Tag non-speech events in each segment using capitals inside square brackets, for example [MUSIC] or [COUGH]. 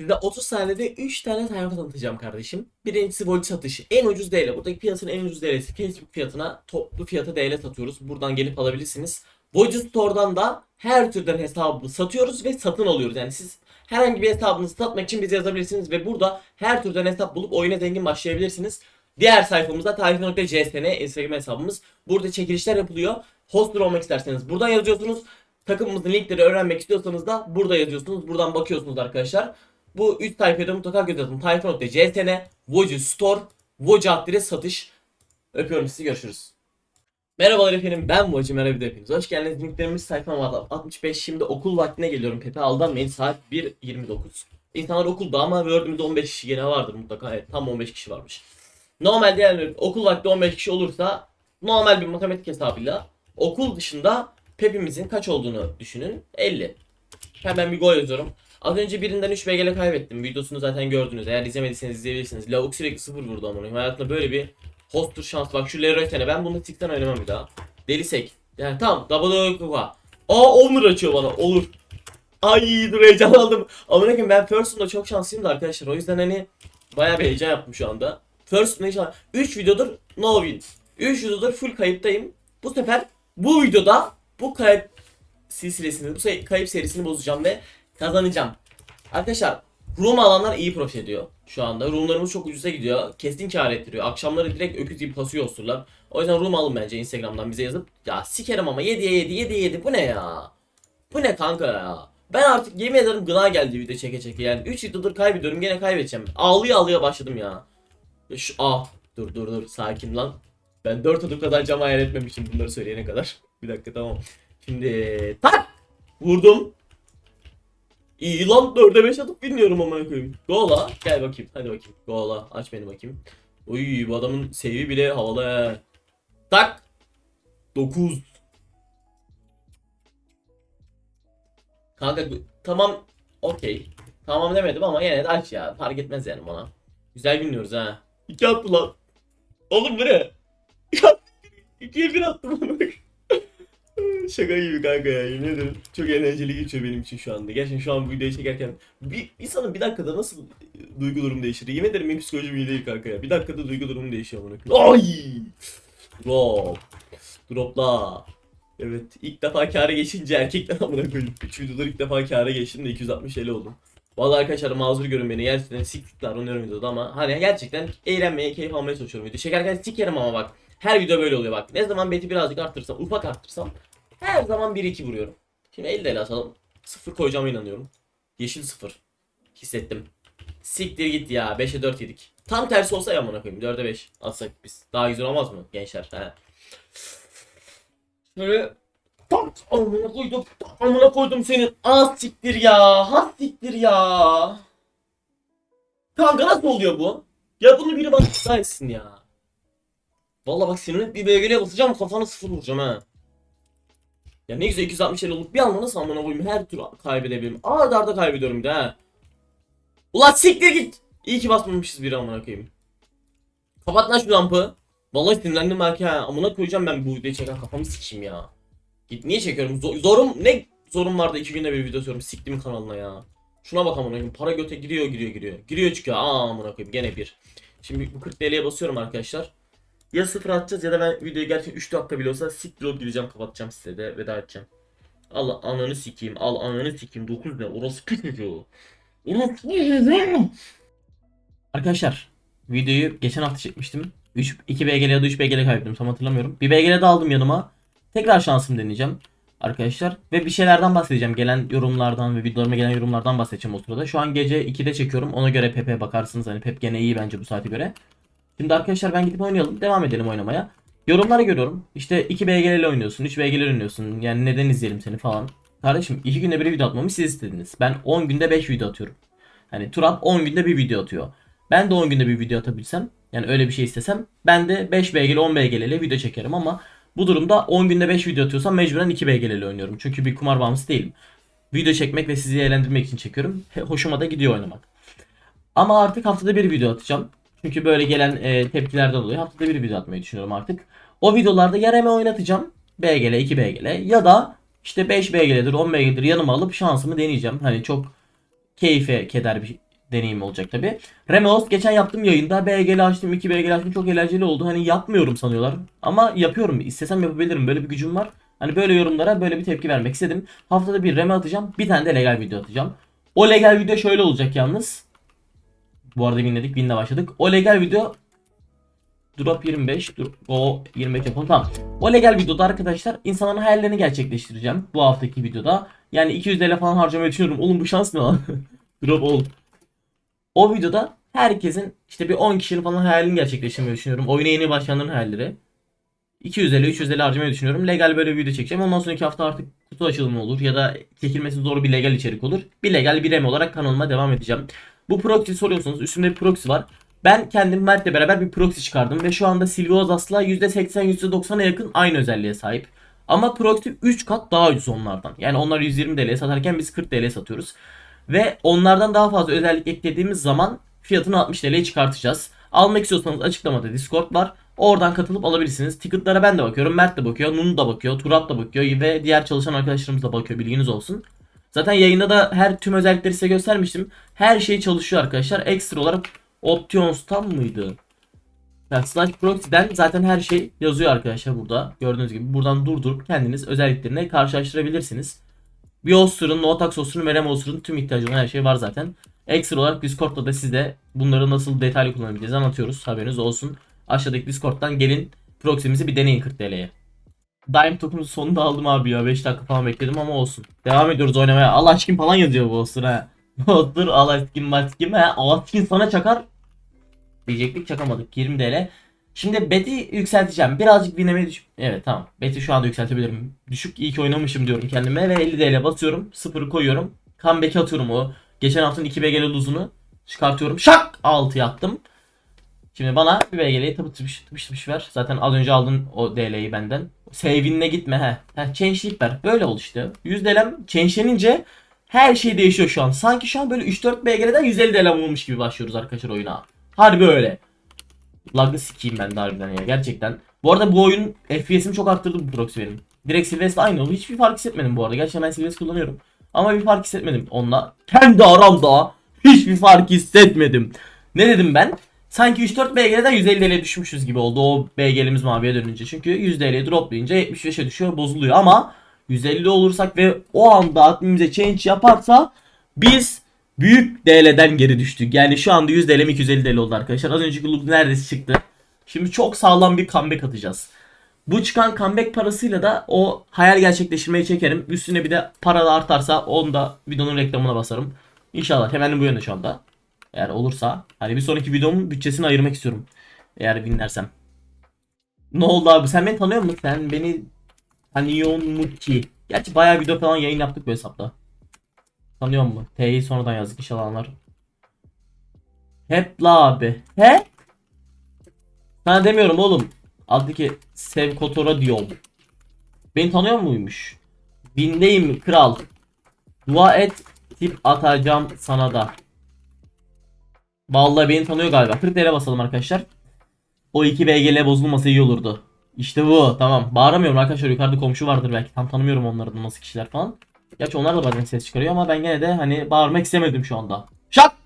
Size 30 saniyede 3 tane sayfa tanıtacağım kardeşim. Birincisi Volt satışı. En ucuz değerle. Buradaki piyasanın en ucuz değeri Facebook fiyatına toplu fiyatı değerle satıyoruz. Buradan gelip alabilirsiniz. Voice Store'dan da her türden hesabı satıyoruz ve satın alıyoruz. Yani siz herhangi bir hesabınızı satmak için bize yazabilirsiniz ve burada her türden hesap bulup oyuna zengin başlayabilirsiniz. Diğer sayfamızda tarih.csn Instagram hesabımız. Burada çekilişler yapılıyor. Hoster olmak isterseniz buradan yazıyorsunuz. Takımımızın linkleri öğrenmek istiyorsanız da burada yazıyorsunuz. Buradan bakıyorsunuz arkadaşlar. Bu 3 sayfaya da mutlaka göz atın. Tayfa.csn, Voci Store, Voci adres satış. Öpüyorum sizi görüşürüz. Merhabalar efendim ben Voci merhaba hepiniz. Hoş geldiniz. Linklerimiz sayfam var. 65 şimdi okul vaktine geliyorum. Pepe aldanmayın saat 1.29. İnsanlar okulda ama Word'ümüzde 15 kişi gene vardır mutlaka. Evet tam 15 kişi varmış. Normalde yani okul vakti 15 kişi olursa normal bir matematik hesabıyla okul dışında Pep'imizin kaç olduğunu düşünün. 50. Hemen bir gol yazıyorum. Az önce birinden 3 BG'le kaybettim. Videosunu zaten gördünüz. Eğer izlemediyseniz izleyebilirsiniz. Lavuk sürekli 0 vurdu amına. Hayatımda böyle bir hostur şans. Bak şu Leroy sene. Ben bunu tikten oynamam bir daha. Delisek. Yani tamam. Double Kuka. Aa Onur açıyor bana. Olur. Ay dur heyecan aldım. Amına koyayım ben First'ımda çok şanslıyım da arkadaşlar. O yüzden hani bayağı bir heyecan yaptım şu anda. First'ımda inşallah 3 videodur no win. 3 videodur full kayıptayım. Bu sefer bu videoda bu kayıp silsilesini, bu kayıp serisini bozacağım ve kazanacağım. Arkadaşlar room alanlar iyi profit ediyor şu anda. Roomlarımız çok ucuza gidiyor. Kesin kar ettiriyor. Akşamları direkt öküz gibi pasıyor osurlar. O yüzden room alın bence Instagram'dan bize yazıp. Ya sikerim ama 7'ye 7 7'ye 7 bu ne ya? Bu ne kanka ya? Ben artık yemin ederim gına geldi video çeke çeke yani 3 videodur kaybediyorum gene kaybedeceğim. Ağlıya ağlıya başladım ya. Şu, ah dur dur dur sakin lan. Ben 4 adım kazanacağımı hayal etmemişim bunları söyleyene kadar. Bir dakika tamam. Şimdi tak vurdum. İyi lan 4'e 5 atıp bilmiyorum amına koyayım. Gola gel bakayım hadi bakayım. Gola aç beni bakayım. Uy bu adamın sevi bile havalı. Tak 9 Kanka tamam okey. Tamam demedim ama yine de aç ya. Fark etmez yani bana. Güzel bilmiyoruz ha. İki attı lan. Oğlum bu ne? [LAUGHS] İkiye bir attım amına koyayım. Şaka gibi kanka ya yemin ederim. Çok eğlenceli geçiyor benim için şu anda. Gerçekten şu an bu videoyu çekerken bir insanın bir dakikada nasıl e, duygu durumu değişir? Yemin ederim benim psikolojim iyi değil kanka ya. Bir dakikada duygu durumu değişiyor koyayım. Ay! Drop. Dropla. Evet ilk defa kâra geçince erkekten [LAUGHS] amına koyayım. 3 videodur ilk defa kâra geçtim de 260 ele oldum. Vallahi arkadaşlar mazur görün beni. Gerçekten siktikler oynuyorum videoda ama hani gerçekten eğlenmeye, keyif almaya çalışıyorum video. Çekerken sikerim ama bak. Her video böyle oluyor bak. Ne zaman beti birazcık arttırsam, ufak arttırsam her zaman 1-2 vuruyorum. Şimdi 50 ele atalım. 0 koyacağıma inanıyorum. Yeşil 0. Hissettim. Siktir git ya. 5'e 4 yedik. Tam tersi olsa ya amına koyayım. 4'e 5 atsak biz. Daha güzel olmaz mı gençler? He. Şöyle Tak amına koydum. tak Amına koydum senin. Az siktir ya. Ha siktir ya. Kanka nasıl oluyor bu? Ya bunu biri bana etsin ya. Vallahi bak senin bir BG'ye basacağım kafana sıfır vuracağım ha. Ya ne güzel 260 el olup bir anda nasıl amına koyayım her tur kaybedebilirim. Arda arda kaybediyorum bir de ha. Ulan siktir git. İyi ki basmamışız biri amına koyayım. Kapat lan şu lampı. Vallahi sinirlendim belki ha. Amına koyacağım ben bu videoyu çeken kafamı sikeyim ya. Git niye çekiyorum? Zo- zorum ne zorum vardı iki günde bir video atıyorum. Siktim kanalına ya. Şuna bak amına koyayım. Para göte giriyor giriyor giriyor. Giriyor çıkıyor. Aa amına koyayım gene bir. Şimdi bu 40 TL'ye basıyorum arkadaşlar. Ya sıfır atacağız ya da ben videoyu gerçekten 3 dakika bile olsa siktir olup gideceğim kapatacağım size de veda edeceğim. Allah ananı sikeyim. Al ananı sikeyim. 9 ne? Orası çocuğu. Orası Arkadaşlar videoyu geçen hafta çekmiştim. 3 2 BGL ya da 3 BGL kaybettim tam hatırlamıyorum. Bir BGL de aldım yanıma. Tekrar şansım deneyeceğim arkadaşlar. Ve bir şeylerden bahsedeceğim. Gelen yorumlardan ve videolarıma gelen yorumlardan bahsedeceğim o sırada. Şu an gece 2'de çekiyorum. Ona göre Pepe bakarsınız. Hani Pep gene iyi bence bu saate göre. Şimdi arkadaşlar ben gidip oynayalım. Devam edelim oynamaya. Yorumları görüyorum. İşte 2 BGL ile oynuyorsun. 3 BGL oynuyorsun. Yani neden izleyelim seni falan. Kardeşim 2 günde bir video atmamı siz istediniz. Ben 10 günde 5 video atıyorum. Hani Turan 10 günde bir video atıyor. Ben de 10 günde bir video atabilsem yani öyle bir şey istesem ben de 5 BGL 10 BGL ile video çekerim ama bu durumda 10 günde 5 video atıyorsam mecburen 2 BGL ile oynuyorum. Çünkü bir kumar bağımlısı değilim. Video çekmek ve sizi eğlendirmek için çekiyorum. Hoşuma da gidiyor oynamak. Ama artık haftada bir video atacağım. Çünkü böyle gelen e, tepkilerden dolayı haftada bir video atmayı düşünüyorum artık. O videolarda ya Reme oynatacağım. BGL 2 BGL ya da işte 5 BGL'dir 10 BGL'dir yanıma alıp şansımı deneyeceğim. Hani çok keyfe keder bir deneyim olacak tabi. Remos geçen yaptığım yayında BGL açtım 2 BGL açtım çok eğlenceli oldu. Hani yapmıyorum sanıyorlar ama yapıyorum. İstesem yapabilirim böyle bir gücüm var. Hani böyle yorumlara böyle bir tepki vermek istedim. Haftada bir reme atacağım bir tane de legal video atacağım. O legal video şöyle olacak yalnız. Bu arada winledik winle başladık. O legal video Drop 25, dur, o 25 yapalım tamam. O legal videoda arkadaşlar insanların hayallerini gerçekleştireceğim bu haftaki videoda. Yani 200 TL falan harcamayı düşünüyorum. Oğlum bu şans ne lan? [LAUGHS] Drop ol. O videoda herkesin işte bir 10 kişinin falan hayalini gerçekleştirmeyi düşünüyorum. Oyuna yeni başlayanların hayalleri. 200 TL, 300 TL harcamayı düşünüyorum. Legal böyle bir video çekeceğim. Ondan sonraki hafta artık kutu açılımı olur ya da çekilmesi zor bir legal içerik olur. Bir legal bir rem olarak kanalıma devam edeceğim. Bu proxy soruyorsunuz. Üstümde bir proxy var. Ben kendim Mert'le beraber bir proxy çıkardım ve şu anda Silvioz Asla %80 %90'a yakın aynı özelliğe sahip. Ama proxy 3 kat daha ucuz onlardan. Yani onlar 120 TL'ye satarken biz 40 TL'ye satıyoruz. Ve onlardan daha fazla özellik eklediğimiz zaman fiyatını 60 TL'ye çıkartacağız. Almak istiyorsanız açıklamada Discord var. Oradan katılıp alabilirsiniz. Ticket'lara ben de bakıyorum. Mert de bakıyor. Nun da bakıyor. Turat da bakıyor. Ve diğer çalışan arkadaşlarımız da bakıyor. Bilginiz olsun. Zaten yayında da her tüm özellikleri size göstermiştim. Her şey çalışıyor arkadaşlar. Ekstra olarak Options'tan mıydı? Yani slash proxy'den zaten her şey yazıyor arkadaşlar burada. Gördüğünüz gibi buradan durdurup kendiniz özelliklerine karşılaştırabilirsiniz. BIOS'un, Notax olsun ve olsun tüm ihtiyacı her şey var zaten. Ekstra olarak Discord'da da size bunları nasıl detaylı kullanabileceğiz anlatıyoruz. Haberiniz olsun. Aşağıdaki Discord'dan gelin proxy'mizi bir deneyin 40 TL'ye. Dime topumuzu sonunda aldım abi ya. 5 dakika falan bekledim ama olsun. Devam ediyoruz oynamaya. Allah aşkına falan yazıyor bu sıra. [LAUGHS] Dur Allah aşkına maskim ha. Allah aşkına sana çakar. Diyecektik çakamadık. 20 TL. Şimdi beti yükselteceğim. Birazcık dinlemeye düş... Evet tamam. Beti şu anda yükseltebilirim. Düşük iyi ki oynamışım diyorum kendime ve 50 TL basıyorum. Sıfırı koyuyorum. Comeback atıyorum o. Geçen haftanın 2 BGL luzunu çıkartıyorum. Şak! 6 yaptım. Şimdi bana bir BGL'yi tıpış tıpış tıpış tıpış ver. Zaten az önce aldın o DL'yi benden. Save'inle gitme he. He change'leyip ver. Böyle oldu işte. 100 DL'm change'lenince her şey değişiyor şu an. Sanki şu an böyle 3-4 BGL'den 150 DL'm olmuş gibi başlıyoruz arkadaşlar oyuna. Harbi öyle. Lag'ı sikeyim ben de harbiden ya gerçekten. Bu arada bu oyun FPS'imi çok arttırdı bu proxy benim. Direkt Sylvester aynı oldu. Hiçbir fark hissetmedim bu arada. Gerçi ben Sylvester kullanıyorum. Ama bir fark hissetmedim onunla. Kendi aramda hiçbir fark hissetmedim. Ne dedim ben? Sanki 3-4 BG'den 150 TL düşmüşüz gibi oldu o BG'limiz maviye dönünce. Çünkü 100 TL droplayınca 75'e düşüyor bozuluyor ama 150 olursak ve o anda adminimize change yaparsa biz büyük DL'den geri düştük. Yani şu anda 100 TL mi 250 TL oldu arkadaşlar. Az önceki loop neredeyse çıktı. Şimdi çok sağlam bir comeback atacağız. Bu çıkan comeback parasıyla da o hayal gerçekleştirmeyi çekerim. Üstüne bir de para da artarsa onu da videonun reklamına basarım. İnşallah hemen bu yönde şu anda. Eğer olursa hani bir sonraki videomun bütçesini ayırmak istiyorum. Eğer dinlersem. Ne oldu abi sen beni tanıyor musun? Sen beni tanıyor mu ki? Gerçi bayağı video falan yayın yaptık bu hesapta. Tanıyor mu? T'yi sonradan yazdık inşallah anlar. Hep la abi. He? Sana demiyorum oğlum. Alttaki Sev Kotor'a diyorum. Beni tanıyor muymuş? Bindeyim kral. Dua et tip atacağım sana da. Vallahi beni tanıyor galiba. 40 TL basalım arkadaşlar. O iki BGL bozulmasa iyi olurdu. İşte bu tamam. Bağıramıyorum arkadaşlar yukarıda komşu vardır belki. Tam tanımıyorum onları da nasıl kişiler falan. Gerçi onlar da bazen ses çıkarıyor ama ben gene de hani bağırmak istemedim şu anda. Şak!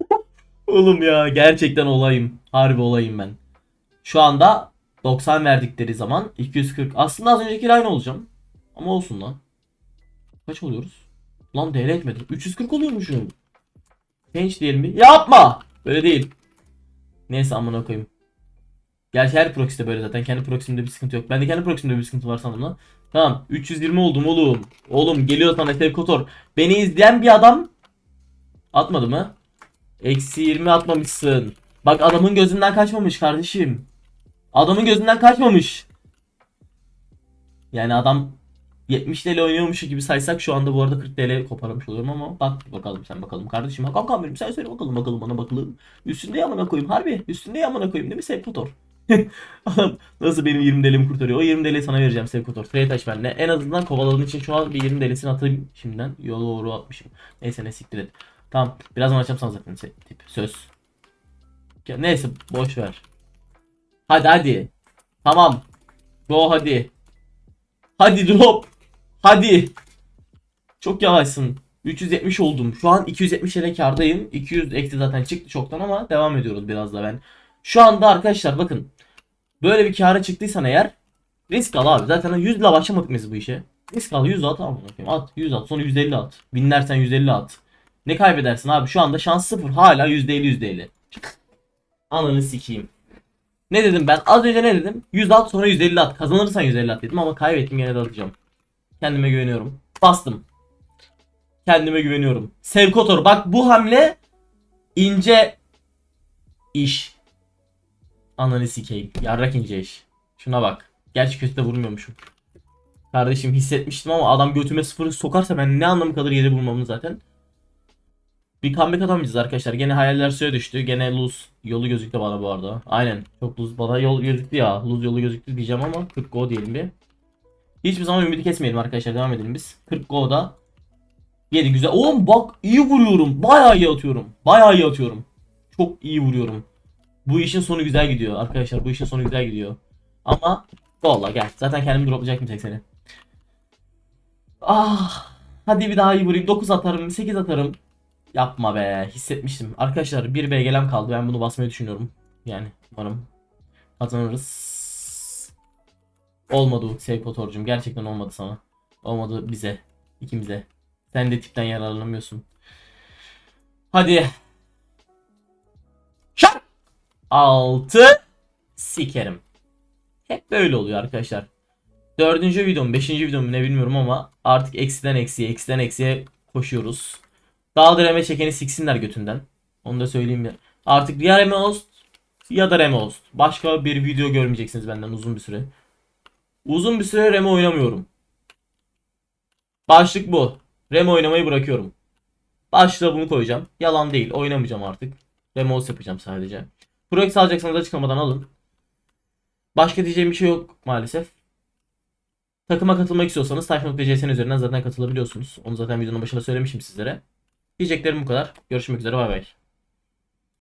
[LAUGHS] Oğlum ya gerçekten olayım. Harbi olayım ben. Şu anda 90 verdikleri zaman 240. Aslında az önceki aynı olacağım. Ama olsun lan. Kaç oluyoruz? Lan DL etmedim. 340 oluyormuşum. Genç diyelim bir. Yapma! Böyle değil. Neyse amına koyayım. Gerçi her proxy'de böyle zaten. Kendi proxy'mde bir sıkıntı yok. Ben de kendi proxy'mde bir sıkıntı var sandım lan. Tamam. 320 oldum oğlum. Oğlum geliyor sana Etev Kotor. Beni izleyen bir adam atmadı mı? Eksi 20 atmamışsın. Bak adamın gözünden kaçmamış kardeşim. Adamın gözünden kaçmamış. Yani adam 70 TL oynuyormuş gibi saysak şu anda bu arada 40 TL koparmış oluyorum ama bak bakalım sen bakalım kardeşim. Ha kankam benim sen söyle bakalım bakalım bana bakalım. Üstünde yamana koyayım harbi üstünde yamana koyayım değil mi? [LAUGHS] Adam nasıl benim 20 TL'mi kurtarıyor? O 20 TL'yi sana vereceğim Sevkotor. Trade taş benle. En azından kovaladığın için şu an bir 20 TL'sini atayım şimdiden. Yolu doğru atmışım. Neyse ne siktir et. Tamam birazdan açacağım sana zaten tip söz. Neyse boş ver. Hadi hadi. Tamam. Go hadi. Hadi drop. Hadi. Çok yavaşsın. 370 oldum. Şu an 270 ile kardayım. 200 eksi zaten çıktı çoktan ama devam ediyoruz biraz da ben. Şu anda arkadaşlar bakın. Böyle bir kâra çıktıysan eğer risk al abi. Zaten 100 ile başlamadık biz bu işe. Risk al 100 at koyayım. At 100 at sonra 150 at. Binlersen 150 at. Ne kaybedersin abi? Şu anda şans sıfır. Hala %50 %50. Ananı sikeyim. Ne dedim ben? Az önce ne dedim? 100 at sonra 150 at. Kazanırsan 150 at dedim ama kaybettim gene de atacağım. Kendime güveniyorum. Bastım. Kendime güveniyorum. Sevkotor bak bu hamle ince iş. Ananı sikeyim. Yarrak ince iş. Şuna bak. Gerçi kötü de vurmuyormuşum. Kardeşim hissetmiştim ama adam götüme sıfırı sokarsa ben ne anlamı kalır yeri bulmamın zaten. Bir comeback atamayacağız arkadaşlar. Gene hayaller suya düştü. Gene lose yolu gözüktü bana bu arada. Aynen. Çok lose bana yol gözüktü ya. Lose yolu gözüktü diyeceğim ama 40 go diyelim bir. Hiçbir zaman ümidi kesmeyelim arkadaşlar. Devam edelim biz. 40 go'da. 7 güzel. Oğlum bak iyi vuruyorum. Bayağı iyi atıyorum. Bayağı iyi atıyorum. Çok iyi vuruyorum. Bu işin sonu güzel gidiyor arkadaşlar. Bu işin sonu güzel gidiyor. Ama Valla gel. Zaten kendimi droplayacaktım 80'i. Ah. Hadi bir daha iyi vurayım. 9 atarım. 8 atarım. Yapma be. Hissetmiştim. Arkadaşlar bir BG'lem kaldı. Ben bunu basmayı düşünüyorum. Yani umarım kazanırız. Olmadı Sevk Otorcum. Gerçekten olmadı sana. Olmadı bize. ikimize. Sen de tipten yararlanamıyorsun. Hadi. Şak. 6 sikerim. Hep böyle oluyor arkadaşlar. Dördüncü videom, beşinci videom ne bilmiyorum ama artık eksiden eksiye, eksiden eksiye koşuyoruz. Dağdır eme çekeni siksinler götünden. Onu da söyleyeyim ya. Artık ya Reme Host ya da Reme Host. Başka bir video görmeyeceksiniz benden uzun bir süre. Uzun bir süre Reme oynamıyorum. Başlık bu. Reme oynamayı bırakıyorum. Başlığa bunu koyacağım. Yalan değil. Oynamayacağım artık. Reme Host yapacağım sadece. Prox alacaksanız açıklamadan alın. Başka diyeceğim bir şey yok maalesef. Takıma katılmak istiyorsanız Tayfun.csn üzerinden zaten katılabiliyorsunuz. Onu zaten videonun başında söylemişim sizlere. Diyeceklerim bu kadar. Görüşmek üzere bay bay.